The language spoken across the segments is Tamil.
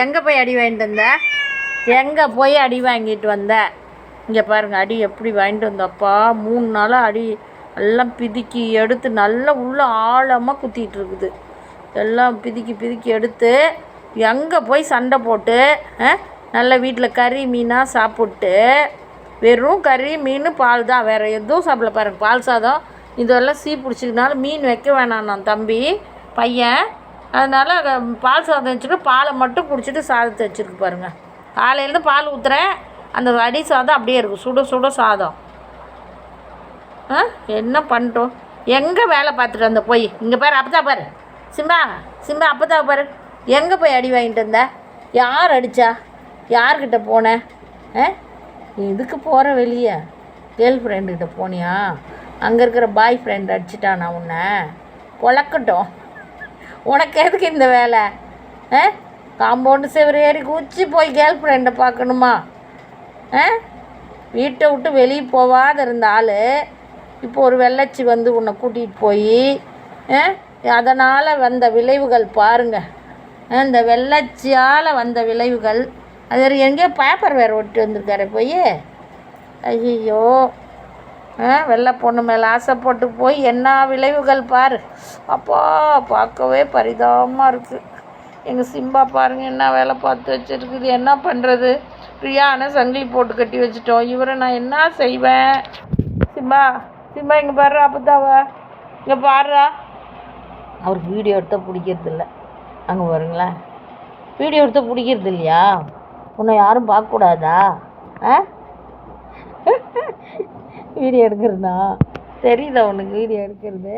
எங்கே போய் அடி வாங்கிட்டு வந்த? எங்கே போய் அடி வாங்கிட்டு வந்த? இங்கே பாருங்கள் அடி எப்படி வாங்கிட்டு வந்தப்பா? மூணு நாளாக அடி எல்லாம் பிதுக்கி எடுத்து நல்லா உள்ளே ஆழமாக குத்திட்டு இருக்குது. எல்லாம் பிதுக்கி பிதுக்கி எடுத்து எங்கே போய் சண்டை போட்டு நல்லா நல்ல வீட்டில் கறி மீனாக சாப்பிட்டு வெறும் கறி மீன் பால் தான் வேறு எதுவும் சாப்பிடல பாருங்கள் பால் சாதம். இதெல்லாம் சீ பிடிச்சிக்கினாலும் மீன் வைக்க வேணாம் நான் தம்பி. பையன் அதனால் பால் சாதம் வச்சுட்டு பாலை மட்டும் குடிச்சிட்டு சாதத்தை வச்சுருக்கு பாருங்கள் காலையிலேருந்து பால் ஊற்றுறேன் அந்த அடி சாதம் அப்படியே இருக்கும் சுட சுட சாதம். ஆ? என்ன பண்ணிட்டோம் எங்கே வேலை பார்த்துட்டு வந்த போய்? இங்கே பாரு அப்பதான் பாரு. சிம்பா சிம்பா அப்பதா பாரு. எங்கே போய் அடி வாங்கிட்டு வந்த? யார் அடித்தா யார்கிட்ட போனேன் ஆ? இதுக்கு போகிற வெளியே? கேர்ள் ஃப்ரெண்டுக்கிட்ட போனியா? அங்கே இருக்கிற பாய் ஃப்ரெண்ட் அடிச்சிட்டானா உன்னை? பொழக்கட்டும். உனக்கு எதுக்கு இந்த வேலை? ஆ? காம்பவுண்டு செவரு ஏறி குச்சி போய் கேர்ள் ஃப்ரெண்டை பார்க்கணுமா? ஆ? வீட்டை விட்டு வெளியே போகாத இருந்த ஆள் இப்போ ஒரு வெள்ளச்சி வந்து உன்னை கூட்டிகிட்டு போய் அதனால் வந்த விளைவுகள் பாருங்கள் இந்த வெள்ளச்சியால் வந்த விளைவுகள். அது எங்கேயோ பேப்பர் வேறு ஒட்டி வந்திருக்காரு போய். ஐயோ வெள்ளை பொண்ணு மேலே ஆசைப்பட்டு போய் என்ன விளைவுகள் பார். அப்பா பார்க்கவே பரிதாபமாக இருக்குது எங்கள் சிம்பா பாருங்கள் என்ன வேலை பார்த்து வச்சுருக்குது என்ன பண்ணுறது பிரியானை சங்கிலி போட்டு கட்டி வச்சுட்டோம். இவரை நான் என்ன செய்வேன்? சிம்பா சிம்பா இங்கே பாரு அப்பதாவா இங்கே பாருறா அவருக்கு வீடியோ எடுத்தால் பிடிக்கிறது இல்லை. அங்கே பாருங்களேன். வீடியோ எடுத்தால் பிடிக்கிறது இல்லையா? உன்னை யாரும் பார்க்கக்கூடாதா? ஆ? வீடியோ எடுக்கிறதா தெரியுதா உனக்கு வீடியோ எடுக்கிறது?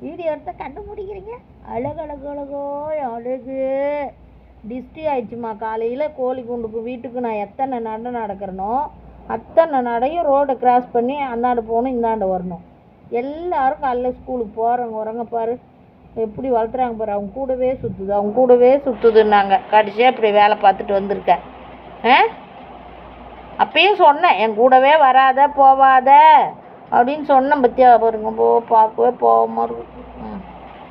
வீடியோ எடுத்தால் கண்டுபிடிக்கிறீங்க? அழகு அழகு. அழகோ அழகு டிஸ்டி ஆயிடுச்சுமா காலையில்? கோழி குண்டுக்கு வீட்டுக்கு நான் எத்தனை நடை நடக்கிறனோ அத்தனை நடையும் ரோடை கிராஸ் பண்ணி அந்தாண்டு போகணும் இந்தாண்டு வரணும். எல்லோரும் காலைல ஸ்கூலுக்கு போகிறவங்க வரங்க பாரு. எப்படி வளர்த்துறாங்க பாரு. அவங்க கூடவே சுற்றுது அவங்க கூடவே சுற்றுதுன்னாங்க கடைசியாக இப்படி வேலை பார்த்துட்டு வந்திருக்கேன் ஆ? அப்பயும் சொன்னேன் என் கூடவே வராத போவாத. அப்படின்னு சொன்னேன் பத்தியா பாருங்க போ பார்க்கவே போகாமல் இருக்கு. ம்.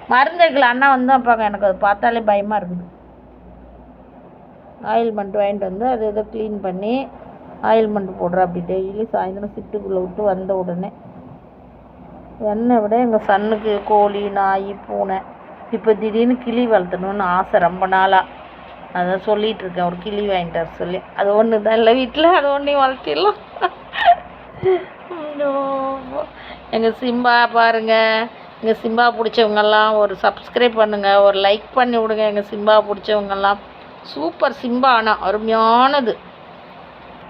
மருந்து அண்ணா வந்து அப்பாங்க எனக்கு அது பார்த்தாலே பயமாக இருக்குது ஆயில்மெண்ட் வாங்கிட்டு வந்து அதை இதை க்ளீன் பண்ணி ஆயில்மெண்ட் போடுறேன் அப்படி டெய்லி சாயந்தரம் சிட்டுக்குள்ளே விட்டு வந்த உடனே. என்னை விட எங்கள் சன்னுக்கு கோழி நாய் பூனை இப்போ திடீர்னு கிளி வளர்த்தணுன்னு ஆசை ரொம்ப நாளாக அதான் சொல்லிகிட்டு இருக்கேன் ஒரு கிளி வாங்கிட்டு வர சொல்லி. அது ஒன்று தான் இல்லை வீட்டில் அது ஒன்றையும் வளர்த்திடலாம் எங்கள் சிம்பா பாருங்கள் எங்கள் சிம்பா பிடிச்சவங்கெல்லாம் ஒரு சப்ஸ்கிரைப் பண்ணுங்கள் ஒரு லைக் பண்ணி விடுங்க. எங்கள் சிம்பா பிடிச்சவங்கெல்லாம் சூப்பர் சிம்பா ஆனால் அருமையானது.